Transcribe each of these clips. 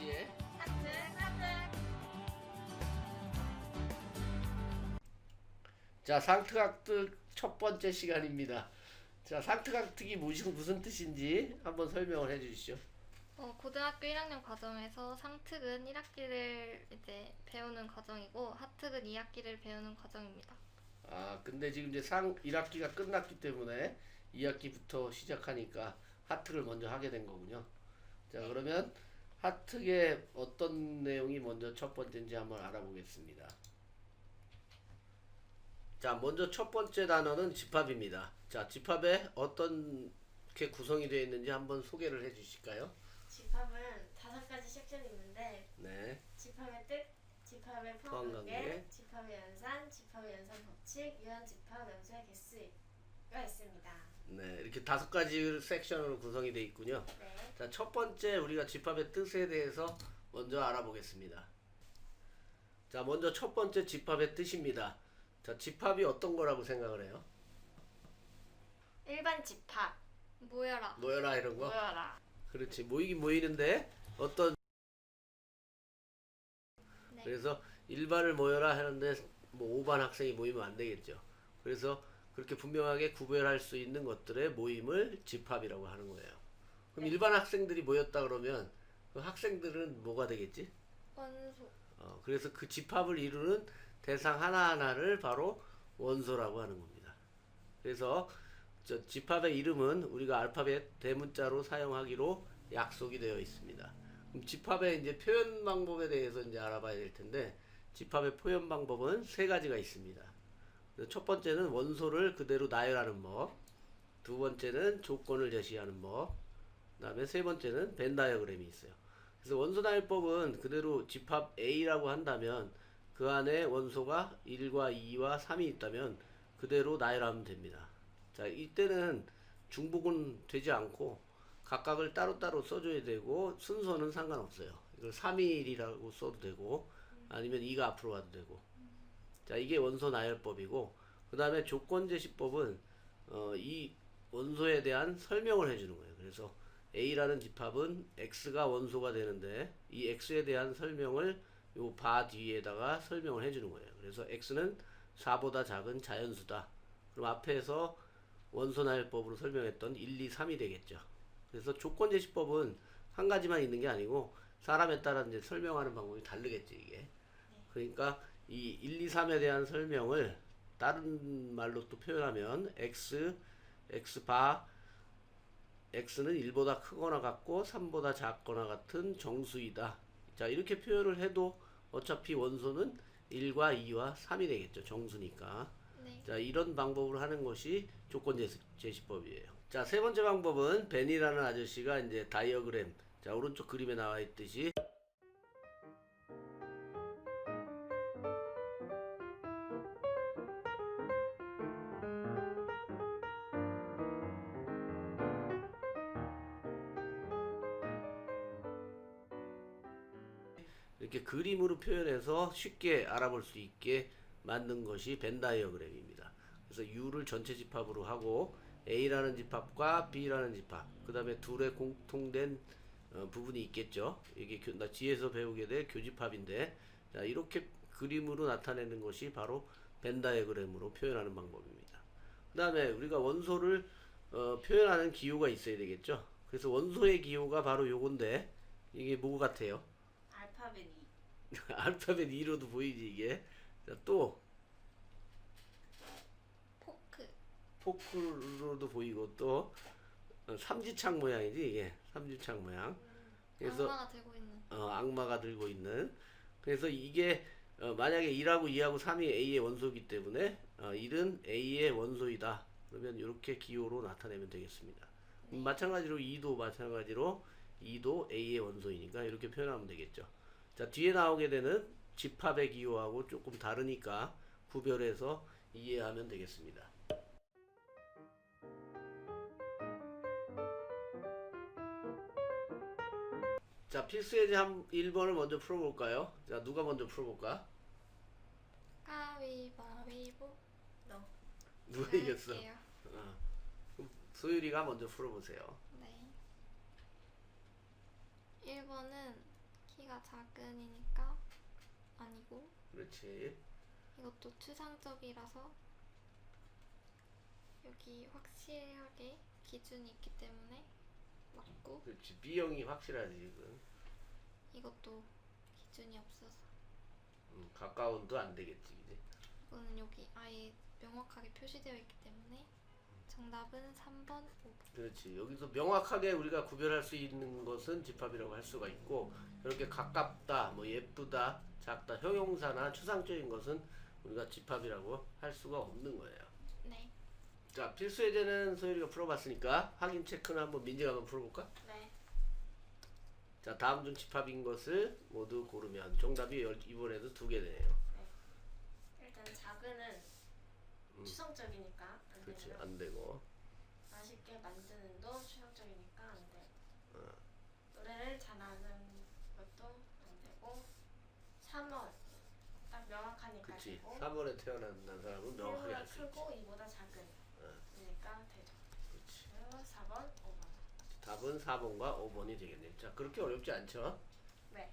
지혜. 하트 하트 자, 상특학특 첫 번째 시간입니다. 자, 상특학특이 무슨 무슨 뜻인지 한번 설명을 해주시죠. 어, 고등학교 1학년 과정에서 상특은 1학기를 이제 배우는 과정이고 하특은 2학기를 배우는 과정입니다. 아, 근데 지금 이제 상 1학기가 끝났기 때문에 2학기부터 시작하니까 하특을 먼저 하게 된 거군요. 자, 그러면 하특의 어떤 내용이 먼저 첫 번째인지 한번 알아보겠습니다. 자, 먼저 첫 번째 단어는 집합입니다. 자, 집합에 어떤 게 구성이 되어 있는지 한번 소개를 해 주실까요? 집합은 다섯 가지 섹션이 있는데 네. 집합의 뜻, 집합의 포함관계, 포함관계, 집합의 연산, 집합의 연산 법칙, 유한 집합, 명수의 개수가 있습니다. 네, 이렇게 다섯 가지 섹션으로 구성이 되어 있군요. 네. 자, 첫 번째 우리가 집합의 뜻에 대해서 먼저 알아보겠습니다. 자, 먼저 첫 번째 집합의 뜻입니다. 자, 집합이 어떤 거라고 생각을 해요? 일반 집합, 모여라. 모여라 이런 거? 모여라. 그렇지. 모이긴 모이는데 어떤 네. 그래서 일반을 모여라 하는데 뭐 5반 학생이 모이면 안 되겠죠. 그래서 그렇게 분명하게 구별할 수 있는 것들의 모임을 집합이라고 하는 거예요. 그럼 일반 학생들이 모였다 그러면 그 학생들은 뭐가 되겠지? 원소. 어, 그래서 그 집합을 이루는 대상 하나하나를 바로 원소라고 하는 겁니다. 그래서 저 집합의 이름은 우리가 알파벳 대문자로 사용하기로 약속이 되어 있습니다. 그럼 집합의 이제 표현 방법에 대해서 이제 알아봐야 될 텐데 집합의 표현 방법은 세 가지가 있습니다. 첫 번째는 원소를 그대로 나열하는 법, 두 번째는 조건을 제시하는 법, 그 다음에 세 번째는 벤 다이어그램이 있어요. 그래서 원소 나열법은 그대로 집합 A라고 한다면 그 안에 원소가 1과 2와 3이 있다면 그대로 나열하면 됩니다. 자, 이때는 중복은 되지 않고 각각을 따로따로 써줘야 되고 순서는 상관없어요. 이걸 3일이라고 써도 되고 아니면 2가 앞으로 와도 되고 자, 이게 원소 나열법이고 그 다음에 조건 제시법은 어, 이 원소에 대한 설명을 해주는 거예요. 그래서 A라는 집합은 X가 원소가 되는데 이 X에 대한 설명을 요 바 뒤에다가 설명을 해주는 거예요. 그래서 X는 4보다 작은 자연수다. 그럼 앞에서 원소 나열법으로 설명했던 1, 2, 3이 되겠죠. 그래서 조건 제시법은 한 가지만 있는 게 아니고 사람에 따라 이제 설명하는 방법이 다르겠지 이게. 그러니까 이 1, 2, 3에 대한 설명을 다른 말로 또 표현하면 x, x바 x는 1보다 크거나 같고 3보다 작거나 같은 정수이다. 자, 이렇게 표현을 해도 어차피 원소는 1과 2와 3이 되겠죠. 정수니까. 네. 자, 이런 방법으로 하는 것이 조건 제시, 제시법이에요. 자, 세 번째 방법은 벤이라는 아저씨가 이제 다이어그램, 자, 오른쪽 그림에 나와 있듯이 이렇게 그림으로 표현해서 쉽게 알아볼 수 있게 만든 것이 벤 다이어그램입니다. 그래서 U를 전체 집합으로 하고 A라는 집합과 B라는 집합, 그 다음에 둘의 공통된 어, 부분이 있겠죠. 이게 교, 나 뒤에서 배우게 될 교집합인데, 자, 이렇게 그림으로 나타내는 것이 바로 벤 다이어그램으로 표현하는 방법입니다. 그 다음에 우리가 원소를 어, 표현하는 기호가 있어야 되겠죠. 그래서 원소의 기호가 바로 요건데, 이게 뭐 같아요? 알파벳 2. 알파벳 2로도 보이지 이게? 자, 또. 포크. 포크로도 보이고 또. 어, 삼지창 모양이지 이게. 삼지창 모양. 그래서 악마가 들고 있는. 어, 악마가 들고 있는. 그래서 이게 어, 만약에 1하고 2하고 3이 A의 원소이기 때문에 어, 1은 A의 원소이다. 그러면 이렇게 기호로 나타내면 되겠습니다. 음, 마찬가지로 2도 마찬가지로 2도 A의 원소이니까 이렇게 표현하면 되겠죠 자 뒤에 나오게 되는 집합의 기호하고 조금 다르니까 구별해서 이해하면 되겠습니다 자 필수예제 한 1번을 먼저 풀어볼까요? 자 누가 먼저 풀어볼까? 가위바위보. 너. 누가 이겼어? 할게요. 어. 그럼 소율이가 먼저 풀어보세요. 네. 1번은 P가 작은이니까 아니고 그렇지. 이것도 추상적이라서 여기 확실하게 기준이 있기 때문에 맞고 그렇지. B형이 확실하지 지금. 이것도 기준이 없어서 음, 가까운도 안 되겠지, 그지? 이거는 여기 아예 명확하게 표시되어 있기 때문에 정답은 3번 5번 그렇지. 여기서 명확하게 우리가 구별할 수 있는 것은 집합이라고 할 수가 있고 이렇게 가깝다, 뭐 예쁘다, 작다, 형용사나 추상적인 것은 우리가 집합이라고 할 수가 없는 거예요. 네 자, 필수 예제는 소율이가 풀어봤으니까 확인 체크는 한번 민지가 한번 풀어볼까? 네. 자, 다음 중 집합인 것을 모두 고르면 정답이 열- 이번에도 두 개 되네요. 일단 작은은 음. 추상적이니까 안 그렇지. 안 되고. 맛있게 만드는 도 추상적이니까 안 돼. 어. 노래를 잘하는 것도 안 되고 3번 딱 명확하니까 그치. 되고 3월에 태어난 사람은 명확하게 수 있지. 크고 이보다 작은 어. 그러니까 되죠. 그렇지. 그리고 4번 5번 답은 4번과 5번이 되겠네요. 자, 그렇게 어렵지 않죠? 네.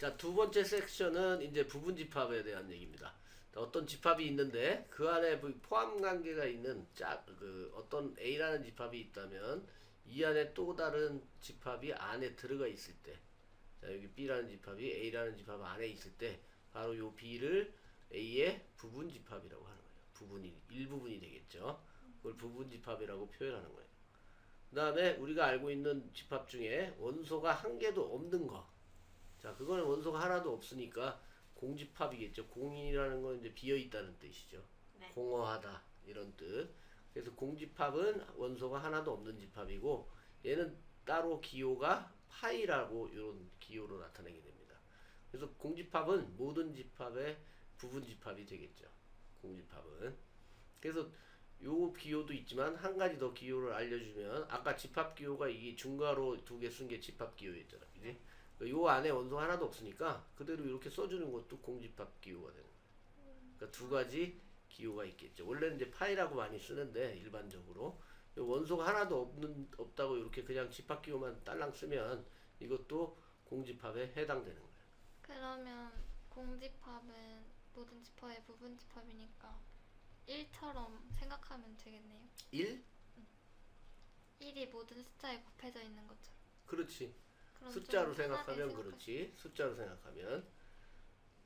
자, 두 번째 섹션은 이제 부분 집합에 대한 얘기입니다. 자, 어떤 집합이 있는데 그 안에 뭐 포함 관계가 있는 짝, 그 어떤 A라는 집합이 있다면 이 안에 또 다른 집합이 안에 들어가 있을 때, 자, 여기 B라는 집합이 A라는 집합 안에 있을 때 바로 요 B를 A의 부분 집합이라고 하는 거예요. 부분이 일부분이 되겠죠. 그걸 부분 집합이라고 표현하는 거예요. 그 다음에 우리가 알고 있는 집합 중에 원소가 한 개도 없는 거. 자, 그거는 원소가 하나도 없으니까 공집합이겠죠. 공이라는 건 이제 비어 있다는 뜻이죠. 네. 공허하다 이런 뜻. 그래서 공집합은 원소가 하나도 없는 집합이고 얘는 따로 기호가 파이라고 이런 기호로 나타내게 됩니다. 그래서 공집합은 모든 집합의 부분 집합이 되겠죠. 공집합은. 그래서 요 기호도 있지만 한 가지 더 기호를 알려주면 아까 집합 기호가 이 중괄호 두 개 쓴 게 집합 기호였잖아, 그지? 요 안에 원소 하나도 없으니까 그대로 이렇게 써주는 것도 공집합 기호가 되는 거예요. 그러니까 두 가지 기호가 있겠죠. 원래는 이제 파이라고 많이 쓰는데 일반적으로 요 원소가 하나도 없는 없다고 이렇게 그냥 집합 기호만 딸랑 쓰면 이것도 공집합에 해당되는 거예요. 그러면 공집합은 모든 집합의 부분 집합이니까 1처럼 생각하면 되겠네요 1? 1이 모든 숫자에 곱해져 있는 것처럼 그렇지. 숫자로 생각하면 그렇지. 숫자로 생각하면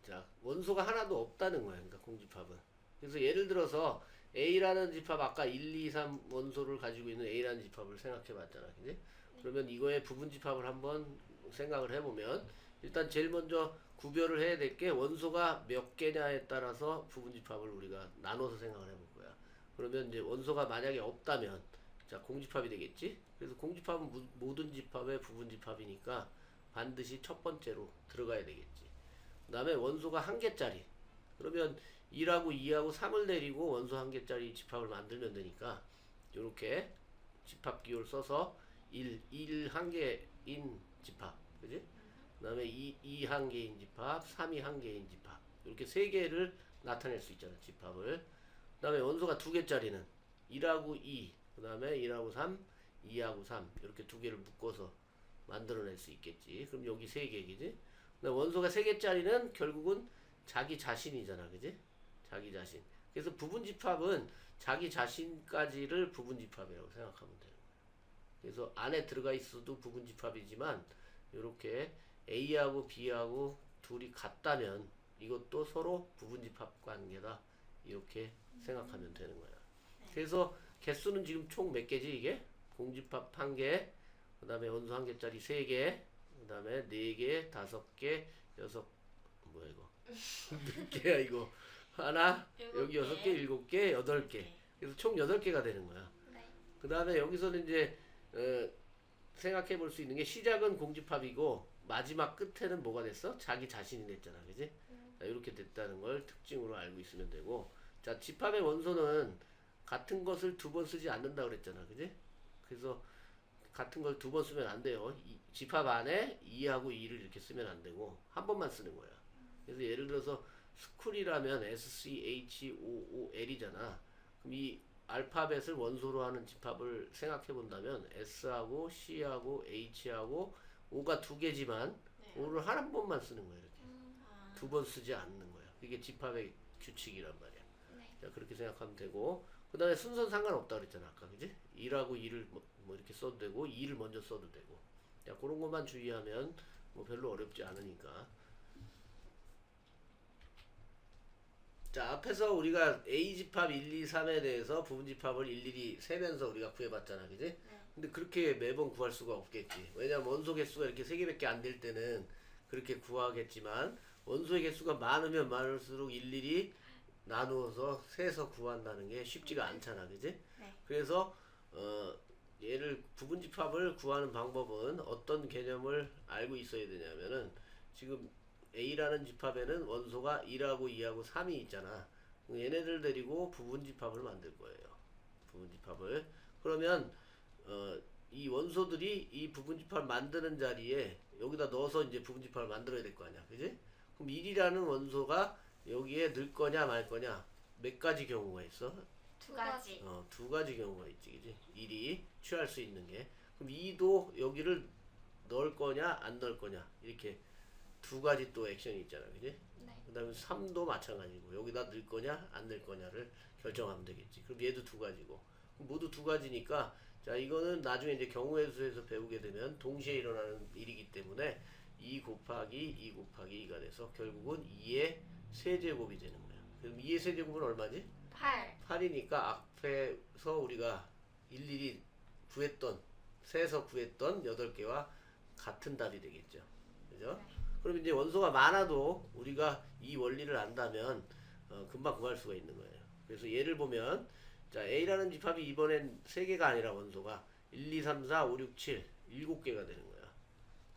자 원소가 하나도 없다는 거야. 그러니까 공집합은. 그래서 예를 들어서 A라는 집합 아까 1, 2, 3 원소를 가지고 있는 A라는 집합을 생각해 봤잖아, 그지? 그러면 이거의 부분 집합을 한번 생각을 해 보면 일단 제일 먼저 구별을 해야 될 게 원소가 몇 개냐에 따라서 부분 집합을 우리가 나눠서 생각을 해 볼 거야. 그러면 이제 원소가 만약에 없다면 자 공집합이 되겠지. 그래서 공집합은 무- 모든 집합의 부분 집합이니까 반드시 첫 번째로 들어가야 되겠지. 그 다음에 원소가 한 개짜리. 그러면 1하고 2하고 3을 내리고 원소 한 개짜리 집합을 만들면 되니까 이렇게 집합 기호를 써서 1, 1 한 개인 집합. 그지? 그 다음에 2, 2 한 개인 집합, 3이 한 개인 집합. 이렇게 세 개를 나타낼 수 있잖아, 집합을. 그 다음에 원소가 두 개짜리는 1하고 2, 그 다음에 1하고 3, 2하고 3 이렇게 두 개를 묶어서 만들어낼 수 있겠지. 그럼 여기 세 개겠지. 근데 원소가 세 개짜리는 결국은 자기 자신이잖아, 그지? 자기 자신. 그래서 부분 집합은 자기 자신까지를 부분 집합이라고 생각하면 돼요. 그래서 안에 들어가 있어도 부분 집합이지만 이렇게 A하고 B하고 둘이 같다면 이것도 서로 부분 집합 관계다 이렇게 생각하면 되는 거야. 그래서 개수는 지금 총 몇 개지 이게? 공집합 한 개, 그 다음에 원소 한 개짜리 세 개, 그 다음에 네 개, 다섯 개, 여섯 뭐야 이거? 몇 개야 이거? 하나, 일곱 여기 여섯 개, 개. 일곱 개, 여덟 개. 네. 그래서 총 여덟 개가 되는 거야. 네. 그 다음에 여기서는 이제 어, 생각해 볼 수 있는 게 시작은 공집합이고 마지막 끝에는 뭐가 됐어? 자기 자신이 됐잖아, 그지? 자, 이렇게 됐다는 걸 특징으로 알고 있으면 되고, 자 집합의 원소는 같은 것을 두 번 쓰지 않는다 그랬잖아, 그지? 그래서 같은 걸 두 번 쓰면 안 돼요. 이, 집합 안에 2하고 2를 이렇게 쓰면 안 되고 한 번만 쓰는 거야. 그래서 예를 들어서 스쿨이라면 S C H O O L이잖아. 그럼 이 알파벳을 원소로 하는 집합을 생각해 본다면 S하고 C하고 H하고 O가 두 개지만 네. O를 한 번만 쓰는 거예요. 이렇게 아, 두번 쓰지 않는 거야. 이게 집합의 규칙이란 말이야. 네. 자 그렇게 생각하면 되고 그 다음에 순서는 상관없다 그랬잖아 아까 그지? 1하고 2를 뭐, 뭐 이렇게 써도 되고 2를 먼저 써도 되고 자 그런 것만 주의하면 뭐 별로 어렵지 않으니까 자 앞에서 우리가 A집합 1, 2, 3에 대해서 부분집합을 일일이 세면서 우리가 구해봤잖아 그지? 네. 근데 그렇게 매번 구할 수가 없겠지 왜냐면 원소 개수가 이렇게 세 개밖에 안 될 때는 그렇게 구하겠지만 원소의 개수가 많으면 많을수록 일일이 나누어서 세서 구한다는 게 쉽지가 않잖아 그지? 네. 그래서 어 얘를 부분 집합을 구하는 방법은 어떤 개념을 알고 있어야 되냐면은 지금 A라는 집합에는 원소가 1하고 2하고 3이 있잖아. 얘네들 데리고 부분 집합을 만들 거예요. 부분 집합을. 그러면 어, 이 원소들이 이 부분 집합을 만드는 자리에 여기다 넣어서 이제 부분 집합을 만들어야 될 거 아니야. 그지? 그럼 1이라는 원소가 여기에 넣을 거냐 말 거냐 몇 가지 경우가 있어? 두 가지. 어, 두 가지 경우가 있지, 그지? 1이 취할 수 있는 게. 그럼 2도 여기를 넣을 거냐, 안 넣을 거냐. 이렇게 두 가지 또 액션이 있잖아, 그지? 네. 그 다음에 3도 마찬가지고, 여기다 넣을 거냐, 안 넣을 거냐를 결정하면 되겠지. 그럼 얘도 두 가지고. 그럼 모두 두 가지니까, 자, 이거는 나중에 이제 경우의 수에서 배우게 되면 동시에 일어나는 일이기 때문에 2 곱하기 2 곱하기 2가 돼서 결국은 2의 세제곱이 되는 거야. 그럼 2의 세제곱은 얼마지? 8. 8이니까 앞에서 우리가 일일이 구했던 세서 구했던 8개와 같은 답이 되겠죠. 그죠? 그럼 이제 원소가 많아도 우리가 이 원리를 안다면 어, 금방 구할 수가 있는 거예요. 그래서 예를 보면 자 A라는 집합이 이번엔 3개가 아니라 원소가 1, 2, 3, 4, 5, 6, 7 7개가 되는 거야.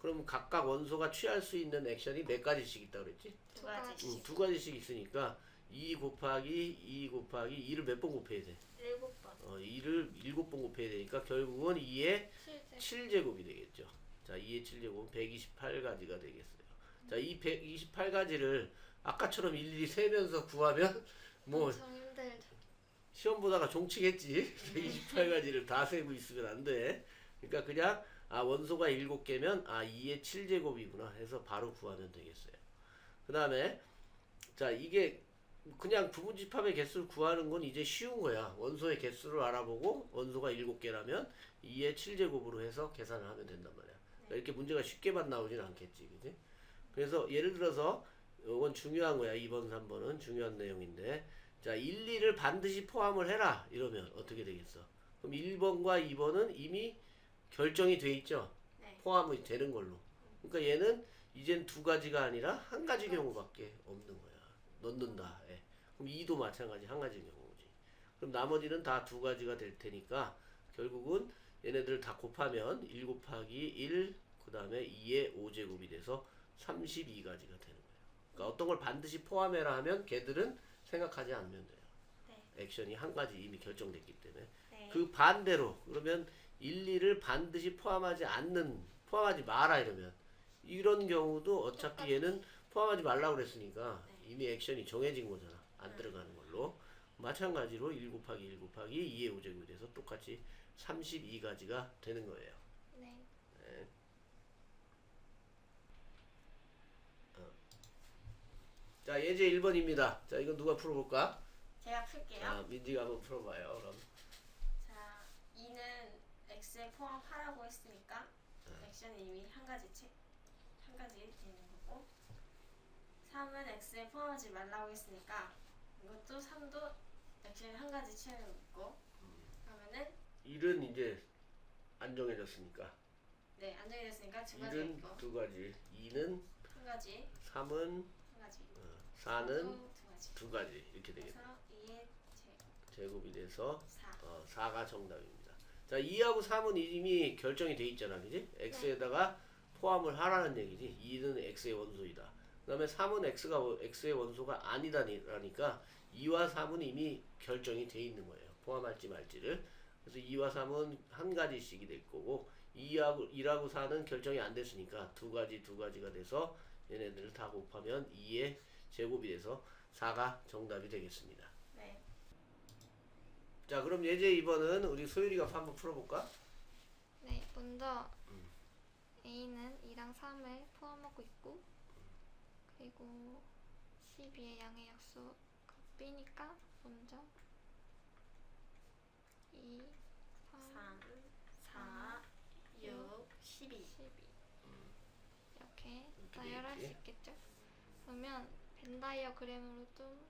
그럼 각각 원소가 취할 수 있는 액션이 몇 가지씩 있다고 그랬지? 두두 응, 가지씩. 두 가지씩 있으니까 2 곱하기 2 곱하기 2를 몇 번 곱해야 돼? 일곱 번. 어, 2를 7번 곱해야 되니까 결국은 2의 실제 7제곱이 되겠죠. 자, 2의 7제곱은 128가지가 되겠어요. 자, 이 128가지를 아까처럼 일일이 세면서 구하면 뭐 엄청 힘들죠. 시험 보다가 종치겠지. 128가지를 다 세고 있으면 안 돼. 그러니까 그냥 아 원소가 7개면 아 2의 7제곱이구나 해서 바로 구하면 되겠어요. 그 다음에 자 이게 그냥 부분집합의 개수를 구하는 건 이제 쉬운 거야. 원소의 개수를 알아보고 원소가 7개라면 2의 7제곱으로 해서 계산을 하면 된단 말이야. 그러니까 이렇게 문제가 쉽게만 나오진 않겠지. 그지? 그래서 예를 들어서 이건 중요한 거야. 2번, 3번은 중요한 내용인데 자, 1, 2를 반드시 포함을 해라. 이러면 어떻게 되겠어? 그럼 1번과 2번은 이미 결정이 돼 있죠. 네. 포함이 되는 걸로. 그러니까 얘는 이젠 두 가지가 아니라 한 가지 경우밖에 없는 거야. 넣는다. 예. 그럼 2도 마찬가지 한 가지 경우지. 그럼 나머지는 다 두 가지가 될 테니까 결국은 얘네들 다 곱하면 1 곱하기 1, 그 다음에 2의 5제곱이 돼서 32가지가 되는 거예요. 그러니까 어떤 걸 반드시 포함해라 하면 걔들은 생각하지 않으면 돼요. 네. 액션이 한 가지 이미 결정됐기 때문에. 네. 그 반대로 그러면 1, 2를 반드시 포함하지 않는 포함하지 마라 이러면 이런 경우도 어차피 얘는 포함하지 말라고 그랬으니까 이미 액션이 정해진 거잖아. 안 들어가는 걸로. 마찬가지로 1 곱하기 1 곱하기 2의 5제곱이 돼서 똑같이 32가지가 되는 거예요. 네. 자 예제 1번입니다. 자 이건 누가 풀어볼까? 제가 풀게요. 아 민지가 한번 풀어봐요 그럼. 자, 2는 포함하라고 했으니까 액션이 이미 한 가지 책, 한 가지 되는 거고 3은 x에 포함하지 말라고 했으니까 이것도 3도 액션이 한 가지 취하는 거고 그러면은 1은 이제 안 정해졌으니까. 네 안정이 됐으니까 두 가지 1은 있고. 두 가지. 2는 한 가지. 3은 한 가지. 4는 또두 가지. 두 가지. 이렇게 되겠네. 그래서 2의 제 제곱이 돼서 4 어, 4가 정답입니다. 자, 2하고 3은 이미 결정이 돼 있잖아. 그지? x에다가 포함을 하라는 얘기지. 2는 x의 원소이다. 그 다음에 3은 x가 원- x의 원소가 아니다니까 2와 3은 이미 결정이 돼 있는 거예요. 포함할지 말지를. 그래서 2와 3은 한 가지씩이 될 거고 2하고 1하고 4는 결정이 안 됐으니까 두 가지 두 가지가 돼서 얘네들을 다 곱하면 2의 제곱이 돼서 4가 정답이 되겠습니다. 네. 자, 그럼 예제 2번은 우리 소율이가 한번 풀어볼까? 네, 먼저 음. A는 2랑 3을 포함하고 있고 그리고 12의 양의 약수가 B니까 먼저 2, 3, 3, 4, 6, 12. 12 이렇게 이렇게 나열할 수? 있겠죠? 그러면 벤 다이어그램으로 좀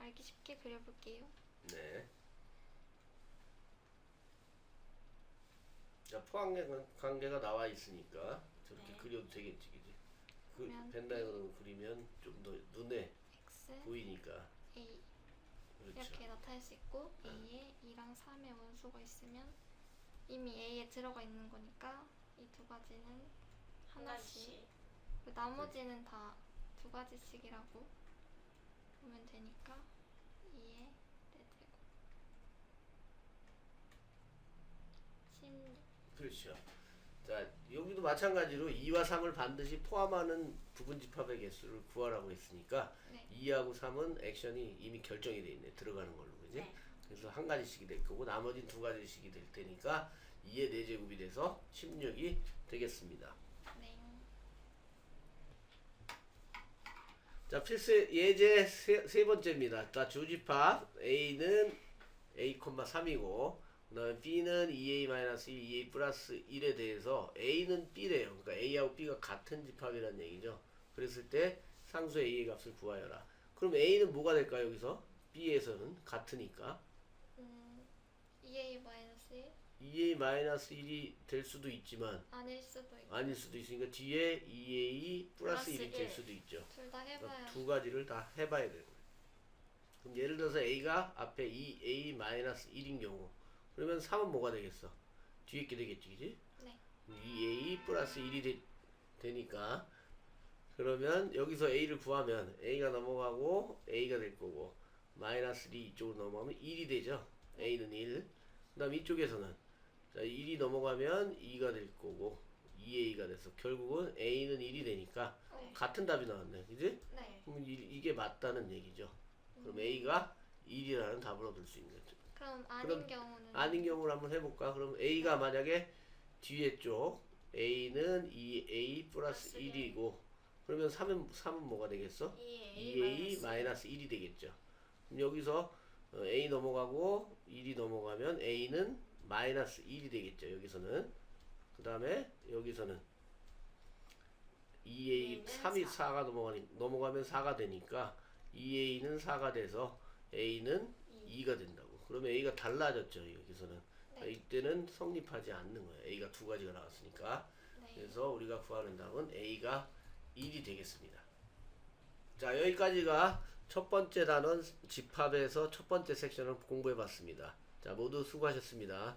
알기 쉽게 그려볼게요. 네. 자, 포항 관계가 나와 있으니까 저렇게 네. 그려도 되겠지, 그지? 그 그러면 벤다이어그램 그리면 좀 더 눈에 X, 보이니까. A 그렇죠. 이렇게 나타낼 수 있고 A에 2랑 3의 원소가 있으면 이미 A에 들어가 있는 거니까 이 두 가지는 한 하나씩. 그 나머지는 다 두 가지씩이라고 보면 되니까 2에 4제곱 16 그렇죠. 자, 여기도 마찬가지로 2와 3을 반드시 포함하는 부분 집합의 개수를 구하라고 했으니까 네. 2하고 3은 액션이 이미 결정이 돼 있네. 들어가는 걸로. 그지? 네. 그래서 한 가지씩이 될 거고 나머지는 두 가지씩이 될 테니까 2의 4제곱이 돼서 16이 되겠습니다. 네. 자, 필수 예제 세, 세 번째입니다. 자, 주집합 A는 A, 3이고 그다음에 B는 2A-1, 2A 플러스 1에 대해서 A는 B래요. 그러니까 A하고 B가 같은 집합이라는 얘기죠. 그랬을 때 상수 A의 값을 구하여라. 그럼 A는 뭐가 될까요, 여기서? B에서는 같으니까 음, 2A 마이너스 1 2A-1이 될 수도 있지만 아닐 수도 있고 아닐 수도 있으니까 뒤에 2A 플러스 플러스 1이 될 일. 수도 있죠. 둘다 그러니까 해봐야 두 가지를 다 해봐야 되는 거예요. 그럼 예를 들어서 A가 앞에 2A-1인 경우 그러면 3은 뭐가 되겠어? 뒤에 게 되겠지 그지? 네. 2A 플러스 1이 되, 되니까 그러면 여기서 A를 구하면 A가 넘어가고 A가 될 거고 마이너스 2 이쪽으로 넘어가면 1이 되죠 A는 1 그 다음 이쪽에서는 자 1이 넘어가면 2가 될 거고 2A가 돼서 결국은 A는 1이 되니까 어, 같은 답이 나왔네 그지? 네. 그럼 이, 이게 맞다는 얘기죠. 그럼 음. A가 1이라는 답을 얻을 수 있는 거죠. 그럼 아닌 그럼 경우는 아닌 경우를 한번 해볼까? 그럼 A가 만약에 뒤에 쪽 A는 2A 플러스 플러스 1이고 그러면 3은, 3은 뭐가 되겠어? 2A, 2A 마이너스 1이 되겠죠. 그럼 여기서 어, A 넘어가고 1이 넘어가면 A는 마이너스 1이 되겠죠. 여기서는 그 다음에 여기서는 2A A는 3이 4. 4가 넘어가니, 넘어가면 4가 되니까 2A는 4가 돼서 A는 2가 된다고. 그러면 A가 달라졌죠. 여기서는 네. 이때는 성립하지 않는 거예요. A가 두 가지가 나왔으니까. 네. 그래서 우리가 구하는 답은 A가 1이 되겠습니다. 자, 여기까지가 첫 번째 단원 집합에서 첫 번째 섹션을 공부해 봤습니다. 자, 모두 수고하셨습니다.